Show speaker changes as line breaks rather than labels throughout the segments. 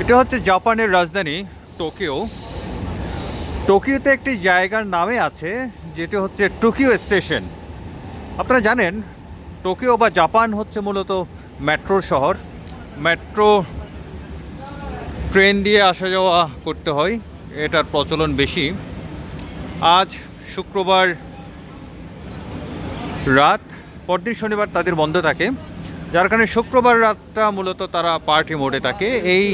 এটা হচ্ছে জাপানের রাজধানী টোকিও। টোকিওতে একটি জায়গার নামে আছে, যেটি হচ্ছে টোকিও স্টেশন। আপনারা জানেন, টোকিও বা জাপান হচ্ছে মূলত মেট্রো শহর। মেট্রো ট্রেন দিয়ে আসা যাওয়া করতে হয়, এটার প্রচলন বেশি। আজ শুক্রবার রাত, পরদিন শনিবার তাদের বন্ধ থাকে। যার কারণে শুক্রবার রাতটা মূলত তারা পার্টি মোডে থাকে। এই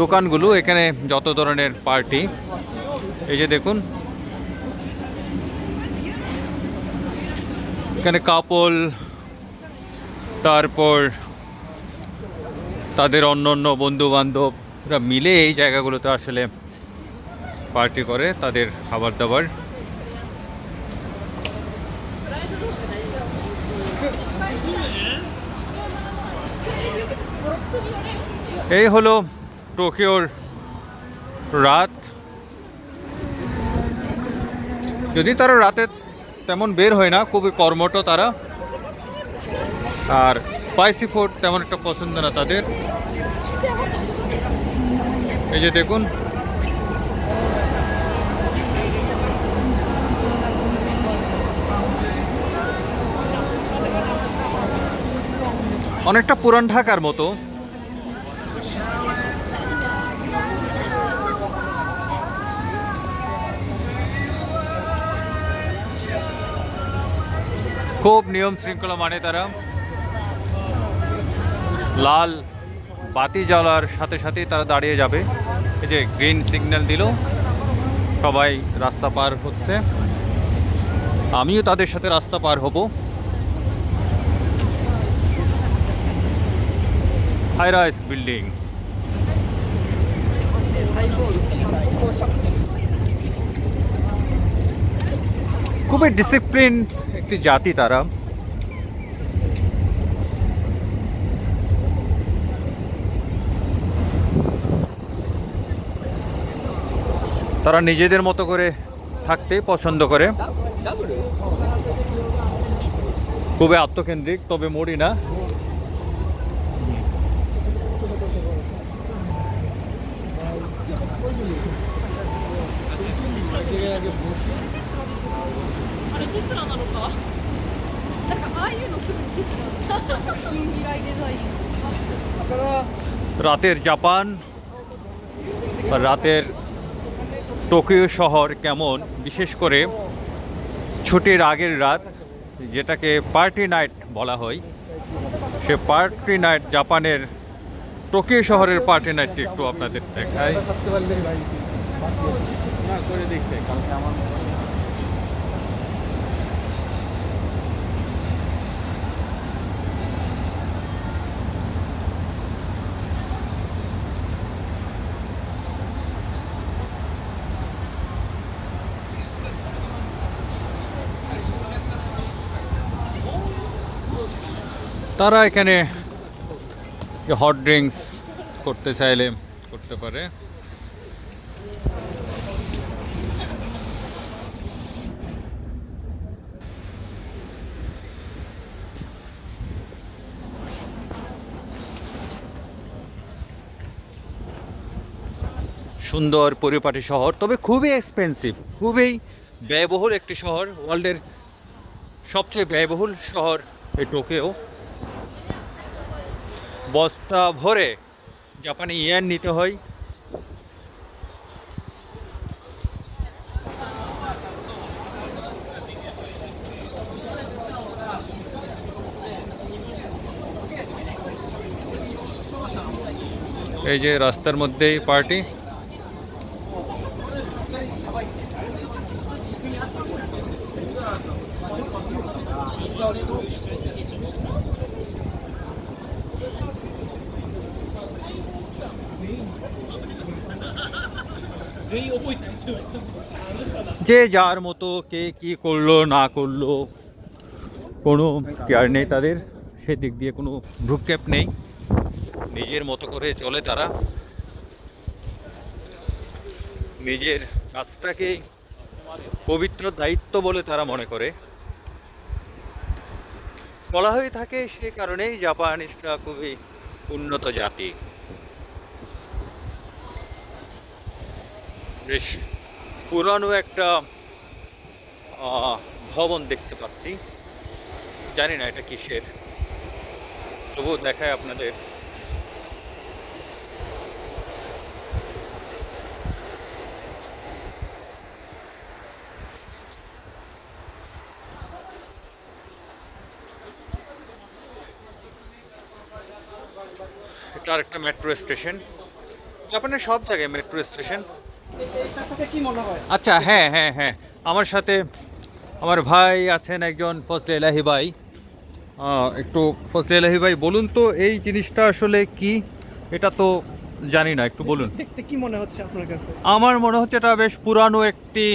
দোকানগুলো, এখানে যত ধরনের পার্টি, এই যে দেখুন। এখানে কাপল, তারপর তাদের অন্য অন্য বন্ধু বান্ধবরা মিলে এই জায়গাগুলোতে আসলে পার্টি করে তাদের খাবার দাবার এই হলো টোকিওর রাত। যদি তারা রাতে তেমন বের হয় না, খুবই কর্মঠ তারা। আর স্পাইসি ফুড তেমন একটা পছন্দ না তাদের। এই যে দেখুন অনেকটা পুরান ঢাকার মতো। খুব নিয়ম শৃঙ্খলা মানে তারা। লাল বাতি জ্বালার সাথে সাথেই তারা দাঁড়িয়ে যাবে। এই যে গ্রিন সিগন্যাল দিল। সবাই রাস্তা পার হচ্ছে। আমিও তাদের সাথে রাস্তা পার হব। High rise building. খুবই ডিসিপ্লিন একটি জাতি তারা। তারা নিজেদের মতো করে থাকতে পছন্দ করে। খুবই আত্মকেন্দ্রিক, তবে মরি না।
あれテスラなのか
なんかああいうのすぐにテスラ近未来デザイン
রাতের জাপান বা রাতের টোকিও শহর কেমন বিশেষ করে ছুটির আগের রাত যেটাকে পার্টি নাইট বলা হয় সে পার্টি নাইট জাপানের টোকিও শহরের পার্টি নাইটটি একটু আপনাদের দেখায় তারা এখানে হট ড্রিঙ্কস করতে চাইলে করতে পারে। সুন্দর পরিপাটি শহর, তবে খুবই এক্সপেন্সিভ খুবই ব্যয়বহুল একটি শহর ওয়ার্ল্ডের সবচেয়ে ব্যয়বহুল শহর এই টোকিও। বস্তা ভরে জাপানি ইয়েন নিতে হয়। এই যে রাস্তার মধ্যেই পার্টি। যে যার মতো কে কি করল, না করল, কোনো কেয়ার নেই তাদের, সেদিক দিয়ে কোনো ভ্রুক্ষেপ নেই। নিজের মতো করে চলে তারা। নিজের কাজটাকে পবিত্র দায়িত্ব বলে তারা মনে করে। বলা হয়ে থাকে সে কারণেই জাপানিসরা খুবই উন্নত জাতি। বেশ পুরানো একটা ভবন দেখতে পাচ্ছি। জানি না এটা কিসের। তবুও দেখায় আপনাদের। এটা আরেকটা মেট্রো স্টেশন জাপানের সব জায়গায় মেট্রো স্টেশন
এটার সাথে কি মনে হয়
আচ্ছা হ্যাঁ হ্যাঁ হ্যাঁ। আমার সাথে আমার ভাই আছেন একজন ফজলে এলাহি ভাই। একটু ফজলে এলাহি ভাই বলুন তো এই জিনিসটা আসলে কি? এটা তো জানি না একটু বলুন।
দেখতে কি মনে হচ্ছে আপনার কাছে?
আমার মনে হচ্ছে এটা বেশ পুরানো একটি